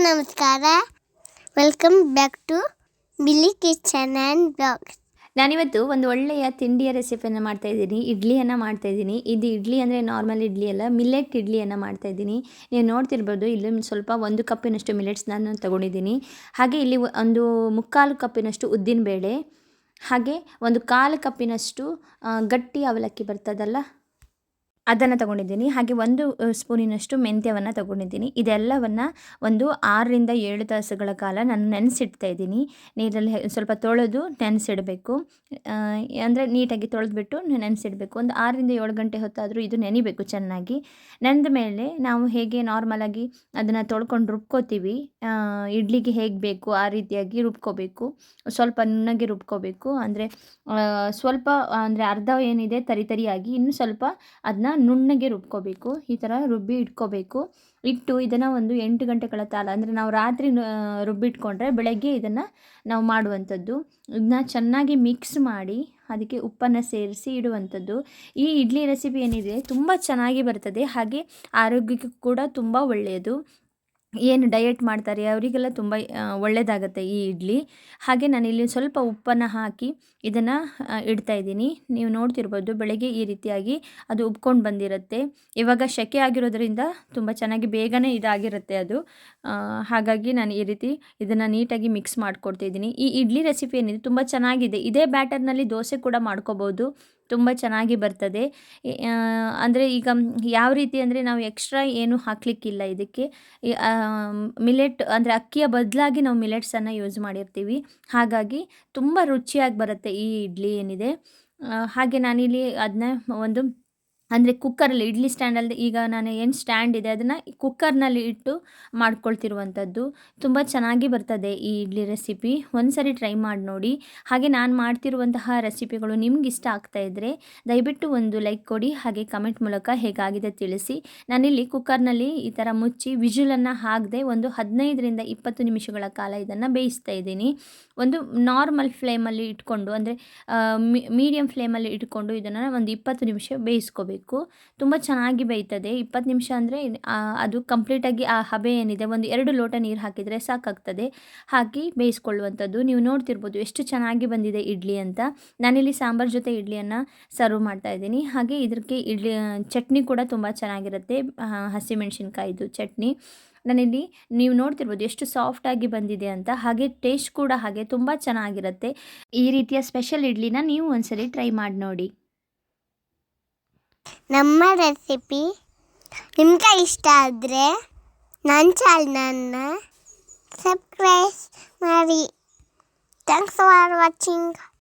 ನಮಸ್ಕಾರ. Welcome back to Bili kitchen and blogs ನಾನಿವತ್ತು ಒಂದು ಒಳ್ಳೆಯ ತಿಂಡಿಯ ರೆಸಿಪಿಯನ್ನು ಮಾಡ್ತಾ ಇದ್ದೀನಿ. ಇಡ್ಲಿಯನ್ನು ಮಾಡ್ತಾ ಇದ್ದೀನಿ. ಇದು ಇಡ್ಲಿ ಅಂದರೆ ನಾರ್ಮಲ್ ಇಡ್ಲಿ ಅಲ್ಲ ಮಿಲೆಟ್ ಇಡ್ಲಿಯನ್ನು ಮಾಡ್ತಾ ಇದ್ದೀನಿ. ನೀವು ನೋಡ್ತಿರ್ಬೋದು, ಇಲ್ಲಿ ಸ್ವಲ್ಪ ಒಂದು ಕಪ್ಪಿನಷ್ಟು ಮಿಲೆಟ್ಸ್ ನಾನು ತಗೊಂಡಿದ್ದೀನಿ. ಹಾಗೆ ಇಲ್ಲಿ ಒಂದು ಮುಕ್ಕಾಲು ಕಪ್ಪಿನಷ್ಟು ಉದ್ದಿನಬೇಳೆ, ಹಾಗೆ ಒಂದು ಕಾಲು ಕಪ್ಪಿನಷ್ಟು ಗಟ್ಟಿ ಅವಲಕ್ಕಿ ಬರ್ತದಲ್ಲ ಅದನ್ನು ತಗೊಂಡಿದ್ದೀನಿ. ಹಾಗೆ ಒಂದು ಸ್ಪೂನಿನಷ್ಟು ಮೆಂತ್ಯವನ್ನು ತಗೊಂಡಿದ್ದೀನಿ. ಇದೆಲ್ಲವನ್ನು ಒಂದು ಆರರಿಂದ ಏಳು ತಾಸುಗಳ ಕಾಲ ನಾನು ನೆನೆಸಿಡ್ತಾ ಇದ್ದೀನಿ. ನೀರಲ್ಲಿ ಸ್ವಲ್ಪ ತೊಳೆದು ನೆನೆಸಿಡಬೇಕು. ಅಂದರೆ ನೀಟಾಗಿ ತೊಳೆದ್ಬಿಟ್ಟು ನೆನೆಸಿಡಬೇಕು. ಒಂದು ಆರರಿಂದ ಏಳು ಗಂಟೆ ಹೊತ್ತಾದರೂ ಇದು ನೆನಿಬೇಕು ಚೆನ್ನಾಗಿ. ನೆನೆದ ಮೇಲೆ ನಾವು ಹೇಗೆ ನಾರ್ಮಲಾಗಿ ಅದನ್ನು ತೊಳ್ಕೊಂಡು ರುಬ್ಕೋತೀವಿ. ಇಡ್ಲಿಗೆ ಹೇಗೆ ಬೇಕು, ಆ ರೀತಿಯಾಗಿ ರುಬ್ಕೋಬೇಕು. ಸ್ವಲ್ಪ ನುಣ್ಣಗೆ ರುಬ್ಕೋಬೇಕು. ಅಂದರೆ ಸ್ವಲ್ಪ, ಅಂದರೆ ಅರ್ಧ ಏನಿದೆ ತರಿತರಿಯಾಗಿ ಇನ್ನು ಸ್ವಲ್ಪ ಅದನ್ನ ನುಣ್ಣಗೆ ರುಬ್ಕೋಬೇಕು, ಈ ಥರ ರುಬ್ಬಿ ಇಟ್ಕೋಬೇಕು. ಇಟ್ಟು ಇದನ್ನು ಒಂದು ಎಂಟು ಗಂಟೆಗಳ ಕಾಲ, ಅಂದರೆ ನಾವು ರಾತ್ರಿ ರುಬ್ಬಿಟ್ಕೊಂಡ್ರೆ ಬೆಳಗ್ಗೆ ಇದನ್ನು ನಾವು ಮಾಡುವಂಥದ್ದು. ಇದನ್ನ ಚೆನ್ನಾಗಿ ಮಿಕ್ಸ್ ಮಾಡಿ ಅದಕ್ಕೆ ಉಪ್ಪನ್ನು ಸೇರಿಸಿ ಇಡುವಂಥದ್ದು. ಈ ಇಡ್ಲಿ ರೆಸಿಪಿ ಏನಿದೆ, ತುಂಬ ಚೆನ್ನಾಗಿ ಬರ್ತದೆ, ಹಾಗೆ ಆರೋಗ್ಯಕ್ಕೂ ಕೂಡ ತುಂಬ ಒಳ್ಳೆಯದು. ಏನು ಡಯಟ್ ಮಾಡ್ತಾರೆ, ಅವರಿಗೆಲ್ಲ ತುಂಬ ಒಳ್ಳೆಯದಾಗತ್ತೆ ಈ ಇಡ್ಲಿ. ಹಾಗೆ ನಾನು ಇಲ್ಲಿ ಸ್ವಲ್ಪ ಉಪ್ಪನ್ನು ಹಾಕಿ ಇದನ್ನು ಇಡ್ತಾ ಇದ್ದೀನಿ. ನೀವು ನೋಡ್ತಿರ್ಬೋದು ಬೆಳಗ್ಗೆ ಈ ರೀತಿಯಾಗಿ ಅದು ಉಬ್ಕೊಂಡು ಬಂದಿರುತ್ತೆ. ಇವಾಗ ಸೆಕೆ ಆಗಿರೋದ್ರಿಂದ ತುಂಬ ಚೆನ್ನಾಗಿ ಬೇಗನೆ ಇದಾಗಿರುತ್ತೆ ಅದು. ಹಾಗಾಗಿ ನಾನು ಈ ರೀತಿ ಇದನ್ನು ನೀಟಾಗಿ ಮಿಕ್ಸ್ ಮಾಡ್ಕೊಡ್ತಿದ್ದೀನಿ ಈ ಇಡ್ಲಿ ರೆಸಿಪಿ ಏನಿದೆ ತುಂಬ ಚೆನ್ನಾಗಿದೆ. ಇದೇ ಬ್ಯಾಟರ್ನಲ್ಲಿ ದೋಸೆ ಕೂಡ ಮಾಡ್ಕೋಬೋದು. ತುಂಬ ಚೆನ್ನಾಗಿ ಬರ್ತದೆ. ಅಂದರೆ ಈಗ ಯಾವ ರೀತಿ ಅಂದರೆ ನಾವು ಎಕ್ಸ್ಟ್ರಾ ಏನು ಹಾಕ್ಲಿಕ್ಕಿಲ್ಲ ಇದಕ್ಕೆ. ಮಿಲೆಟ್ ಅಂದರೆ ಅಕ್ಕಿಯ ಬದಲಾಗಿ ನಾವು ಮಿಲೆಟ್ಸನ್ನು ಯೂಸ್ ಮಾಡಿರ್ತೀವಿ. ಹಾಗಾಗಿ ತುಂಬ ರುಚಿಯಾಗಿ ಬರುತ್ತೆ ಈ ಇಡ್ಲಿ ಏನಿದೆ. ಹಾಗೆ ನಾನಿಲ್ಲಿ ಅದನ್ನ ಒಂದು ಅಂದರೆ ಕುಕ್ಕರಲ್ಲಿ ಇಡ್ಲಿ ಸ್ಟ್ಯಾಂಡಲ್ಲಿ ಈಗ ನಾನು ಏನು ಸ್ಟ್ಯಾಂಡ್ ಇದೆ, ಅದನ್ನು ಕುಕ್ಕರ್ನಲ್ಲಿ ಇಟ್ಟು ಮಾಡ್ಕೊಳ್ತಿರುವಂಥದ್ದು ತುಂಬ ಚೆನ್ನಾಗಿ ಬರ್ತದೆ ಈ ಇಡ್ಲಿ ರೆಸಿಪಿ ಒಂದ್ಸರಿ ಟ್ರೈ ಮಾಡಿ ನೋಡಿ. ಹಾಗೆ ನಾನು ಮಾಡ್ತಿರುವಂತಹ ರೆಸಿಪಿಗಳು ನಿಮ್ಗೆ ಇಷ್ಟ ಆಗ್ತಾ ಇದ್ದರೆ ದಯವಿಟ್ಟು ಒಂದು ಲೈಕ್ ಕೊಡಿ, ಹಾಗೆ ಕಮೆಂಟ್ ಮೂಲಕ ಹೇಗಾಗಿದೆ ತಿಳಿಸಿ. ನಾನಿಲ್ಲಿ ಕುಕ್ಕರ್ನಲ್ಲಿ ಈ ಥರ ಮುಚ್ಚಿ ವಿಜುಲನ್ನು ಹಾಕದೆ ಒಂದು ಹದಿನೈದರಿಂದ ಇಪ್ಪತ್ತು ನಿಮಿಷಗಳ ಕಾಲ ಇದನ್ನು ಬೇಯಿಸ್ತಾ ಇದ್ದೀನಿ. ಒಂದು ನಾರ್ಮಲ್ ಫ್ಲೇಮಲ್ಲಿ ಇಟ್ಕೊಂಡು, ಅಂದರೆ ಮೀಡಿಯಮ್ ಫ್ಲೇಮಲ್ಲಿ ಇಟ್ಕೊಂಡು ಇದನ್ನು ಒಂದು ಇಪ್ಪತ್ತು ನಿಮಿಷ ಬೇಯಿಸ್ಕೋಬೇಕು. ತುಂಬ ಚೆನ್ನಾಗಿ ಬೇಯ್ತದೆ. ಇಪ್ಪತ್ತು ನಿಮಿಷ ಅಂದರೆ ಅದು ಕಂಪ್ಲೀಟಾಗಿ ಆ ಹಬೆ ಏನಿದೆ, ಒಂದು ಎರಡು ಲೋಟ ನೀರು ಹಾಕಿದರೆ ಸಾಕಾಗ್ತದೆ. ಹಾಕಿ ಬೇಯಿಸ್ಕೊಳ್ಳುವಂಥದ್ದು. ನೀವು ನೋಡ್ತಿರ್ಬೋದು ಎಷ್ಟು ಚೆನ್ನಾಗಿ ಬಂದಿದೆ ಇಡ್ಲಿ ಅಂತ. ನಾನಿಲ್ಲಿ ಸಾಂಬಾರ್ ಜೊತೆ ಇಡ್ಲಿಯನ್ನು ಸರ್ವ್ ಮಾಡ್ತಾ ಇದ್ದೀನಿ. ಹಾಗೆ ಇದಕ್ಕೆ ಇಡ್ಲಿ ಚಟ್ನಿ ಕೂಡ ತುಂಬ ಚೆನ್ನಾಗಿರುತ್ತೆ. ಹಸಿಮೆಣಸಿನ್ಕಾಯಿದು ಚಟ್ನಿ. ನಾನಿಲ್ಲಿ ನೀವು ನೋಡ್ತಿರ್ಬೋದು ಎಷ್ಟು ಸಾಫ್ಟಾಗಿ ಬಂದಿದೆ ಅಂತ. ಹಾಗೆ ಟೇಸ್ಟ್ ಕೂಡ ಹಾಗೆ ತುಂಬ ಚೆನ್ನಾಗಿರುತ್ತೆ. ಈ ರೀತಿಯ ಸ್ಪೆಷಲ್ ಇಡ್ಲಿನ ನೀವು ಒಂದ್ಸಲಿ ಟ್ರೈ ಮಾಡಿ ನೋಡಿ. ನಮ್ಮ ರೆಸಿಪಿ ನಿಮ್ಗೆ ಇಷ್ಟ ಆದರೆ ನನ್ನ ಚಾನಲ್ನ ಸಬ್ಸ್ಕ್ರೈಬ್ ಮಾಡಿ. Thanks for watching